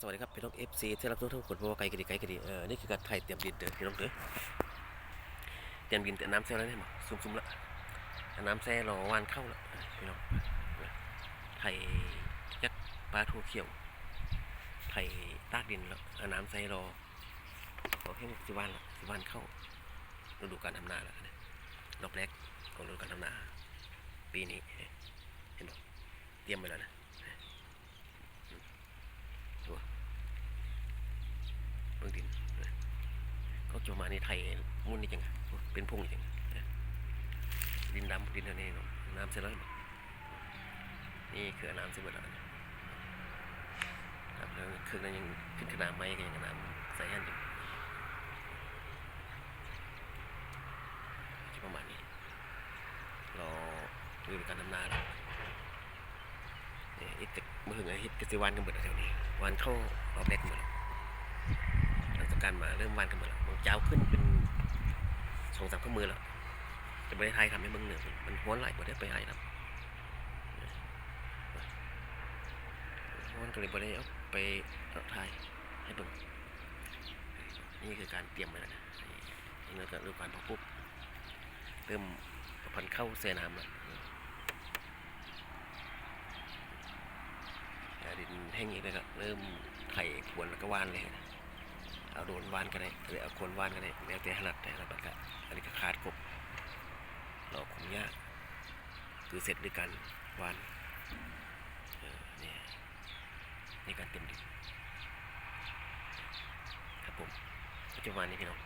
สวัสดีครับพี่น้องเอฟซีที่รับทุกทุกคนเพราะว่าไกลกระดีไกลกระดีเออนี่คือการไทยเตรียมดินเด้อพี่น้องเด้อเตรียมดินเตรียมน้ำแซ่แล้วเนี่ยมั้งซุ่มๆละเอาน้ำแซ่รอวานเข้าละพี่น้องไทยยักษ์ปลาทูเขียวไทยตากดินแล้วเอาน้ำแซ่รอขอให้สิวานละสิวานเข้าฤดูการทำนาแล้วเนี่ยรอบแรกของฤดูการทำนา ปีนี้เห็นบ่เตรียมไปแล้วนะ เบื้องดินนะเขาจะมาในไทยมุ่นนี่จังเป็นพุ่งจังดินดำดินอันนี้เนาะน้ำเสร็จแล้วนี่คือน้ำเสร็จหมดแล้วครับแล้วเครื่องนั้นยังขึ้นขนาดไม้ก็ยังขน้ำใส่ยันอยู่ประมาณนี้รอดูการทำนาแล้วเนี่ยอิตเมื่อถึงอิตกสิวันกันหมดแล้วแถวนี้วันเข้ารอบแรกกันหมดแล้ว การมาเริ่มวานกันหมดแล้วบางเจ้าขึ้นเป็นสองสามข้อมือแล้วจะไม่ได้ไทยทำให้เบ่งเหนื่อยมันห้วนไหลบ่ได้ไปไห้ครับห้วนก็เลยบ่ได้เอาไปเอาไทยให้เบ่งนี่คือการเตรียมไว้แล้วนะนี่เราก็เริ่มการพาะปุ๊บเริ่มพันเข้าเสน้ำแล้วดินแห้งอีกแล้วก็เริ่มไข่ขวนแล้วก็ว่านเลยนะ เอาโดนวานก็ได้หรือเอาคนวานก็ได้แล้วแต่ถนัดแต่ละบัดก็อันนี้ก็ขาดกบเราคงยากคือเสร็จด้วยกันวานเออเนี่ยนี่การเต็มดินครับผมปัจจุบันนี้พี่น้อง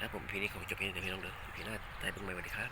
ครับผมพี่นี่เขาจบเพียงแต่พี่น้องเด้อพี่น้าได้เบิ่งใหม่สวัสดีครับ